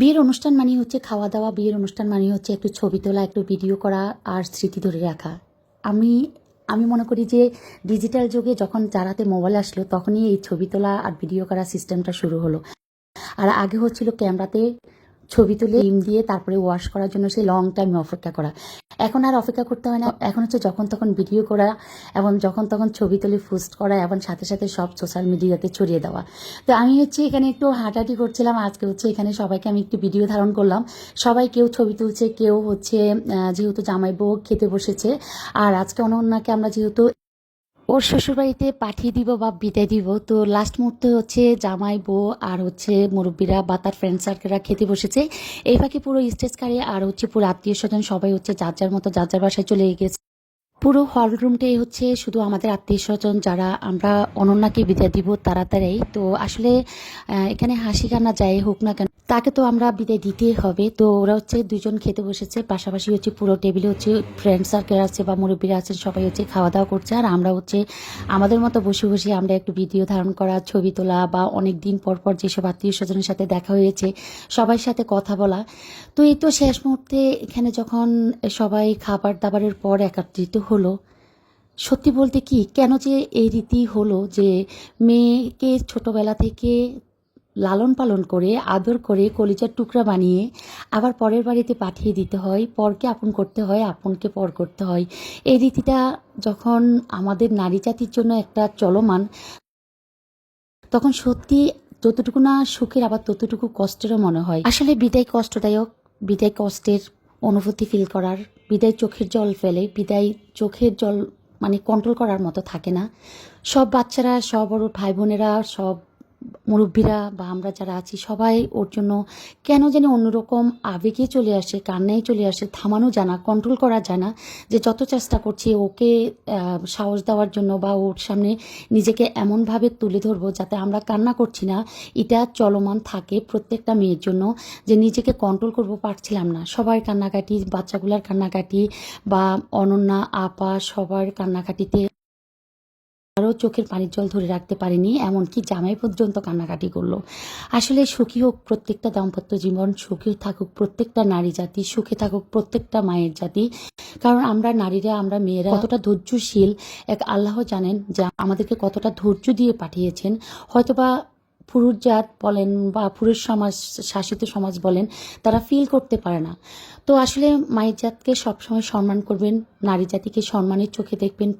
বিয়ের অনুষ্ঠান মানে হচ্ছে খাওয়া দাওয়া, বিয়ের অনুষ্ঠান মানে হচ্ছে একটু ছবি তোলা, একটু ভিডিও করা আর স্মৃতি ধরে রাখা। আমি আমি মনে করি যে ডিজিটাল যুগে যখন যারাতে মোবাইল আসলো, তখনই এই ছবি তোলা আর ভিডিও করা সিস্টেমটা শুরু হলো। আর আগে হচ্ছিল ক্যামেরাতে ছবি তুলে ডিম দিয়ে তারপরে ওয়াশ করার জন্য সেই লং টাইম অপেক্ষা করা। এখন আর অপেক্ষা করতে হয় না। এখন হচ্ছে যখন তখন ভিডিও করা এবং যখন তখন ছবি তুলে পোস্ট করা এবং সাথে সাথে সব সোশ্যাল মিডিয়াতে ছড়িয়ে দেওয়া। তো আমি হচ্ছে এখানে একটু হাঁটাহাঁটি করছিলাম। আজকে হচ্ছে এখানে সবাইকে আমি একটু ভিডিও ধারণ করলাম। সবাই কেউ ছবি তুলছে, কেউ হচ্ছে যেহেতু জামাই বউ খেতে বসেছে। আর আজকে অনন্যাকে আমরা যেহেতু ওর শ্বশুরবাড়িতে পাঠিয়ে দিব বা বিদায় দিব। তো লাস্ট মুহূর্তে হচ্ছে জামাই, বউ আর হচ্ছে মুরব্বীরা বা তার ফ্রেন্ড সার্কেলরা খেতে বসেছে। এই ফাঁকে পুরো স্টেজ কারে আর হচ্ছে পুরো আত্মীয় স্বজন সবাই হচ্ছে যার যার মতো যার যার বাসায় চলে গেছে। পুরো হল রুমটাই হচ্ছে শুধু আমাদের আত্মীয় স্বজন যারা আমরা অনন্যাকে বিদায় দিব তাড়াতাড়ি তো আসলে এখানে হাসি কান্না যাই হোক না কেন তাকে তো আমরা বিদায় দিতেই হবে। তো ওরা হচ্ছে দুজন খেতে বসেছে। পাশাপাশি হচ্ছে পুরো টেবিলে হচ্ছে ফ্রেন্ড সার্কেল আছে বা মুরব্বীরা আছেন, সবাই হচ্ছে খাওয়া দাওয়া করছে। আর আমরা হচ্ছে আমাদের মতো বসে বসে আমরা একটু ভিডিও ধারণ করা, ছবি তোলা বা অনেক দিন পর পর যেসব আত্মীয় স্বজনের সাথে দেখা হয়েছে, সবার সাথে কথা বলা। তো এই তো শেষ মুহূর্তে এখানে যখন সবাই খাবার দাবারের পর একত্রিত হলো, সত্যি বলতে কি, কেন যে এই রীতি হলো যে মেয়েকে ছোটবেলা থেকে লালন পালন করে, আদর করে, কলিজার টুকরা বানিয়ে আবার পরের বাড়িতে পাঠিয়ে দিতে হয়। পরকে আপন করতে হয়, আপনকে পর করতে হয়। এই রীতিটা যখন আমাদের নারী জাতির জন্য একটা চলমান, তখন সত্যি যতটুকু না সুখের, আবার ততটুকু কষ্টেরও মনে হয়। আসলে বিদায় কষ্টদায়ক, বিদায় কষ্টের অনুভূতি ফিল করার, বিদায় চোখের জল ফেলে, বিদায় চোখের জল মানে কন্ট্রোল করার মতো থাকে না। সব বাচ্চারা, সব বড় ভাই বোনেরা, সব মুরব্বীরা বা আমরা যারা আছি, সবাই ওর জন্য কেন যেন অন্যরকম আবেগে চলে আসে, কান্নায় চলে আসে, থামানো জানা কন্ট্রোল করা যায় না, যে যত চেষ্টা করছি ওকে সাহস দেওয়ার জন্য বা ওর সামনে নিজেকে এমনভাবে তুলে ধরবো যাতে আমরা কান্না করছি না, এটা চলমান থাকে প্রত্যেকটা মেয়ের জন্য, যে নিজেকে কন্ট্রোল করব পারছিলাম না। সবার কান্নাকাটি, বাচ্চাগুলার কান্নাকাটি বা অনন্যা, আপা সবার কান্নাকাটিতে চোখের পানির জল ধরে রাখতে পারেনি, এমনকি জামাই পর্যন্ত কান্নাকাটি করল। আসলে সুখী হোক প্রত্যেকটা দাম্পত্য জীবন, সুখী থাকুক প্রত্যেকটা নারী জাতি, সুখে থাকুক প্রত্যেকটা মায়ের জাতি। কারণ আমরা নারীরা, আমরা মেয়েরা কতটা ধৈর্যশীল, এক আল্লাহ জানেন যে আমাদেরকে কতটা ধৈর্য দিয়ে পাঠিয়েছেন। হয়তোবা পুরুষ জাত বলেন বা পুরুষ সমাজ, শাসিত সমাজ বলেন, তারা ফিল করতে পারে না। তো আসলে মায়ের জাতকে সবসময় সম্মান করবেন, নারী জাতিকে সম্মানের চোখে দেখবেন।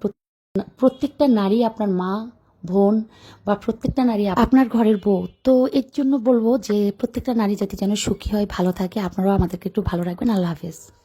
প্রত্যেকটা নারী আপনার মা, বোন বা প্রত্যেকটা নারী আপনার ঘরের বউ। তো এর জন্য বলব যে প্রত্যেকটা নারী যাতে যেন সুখী হয়, ভালো থাকে, আপনারাও আমাদেরকে একটু ভালো রাখবেন। আল্লাহ হাফেজ।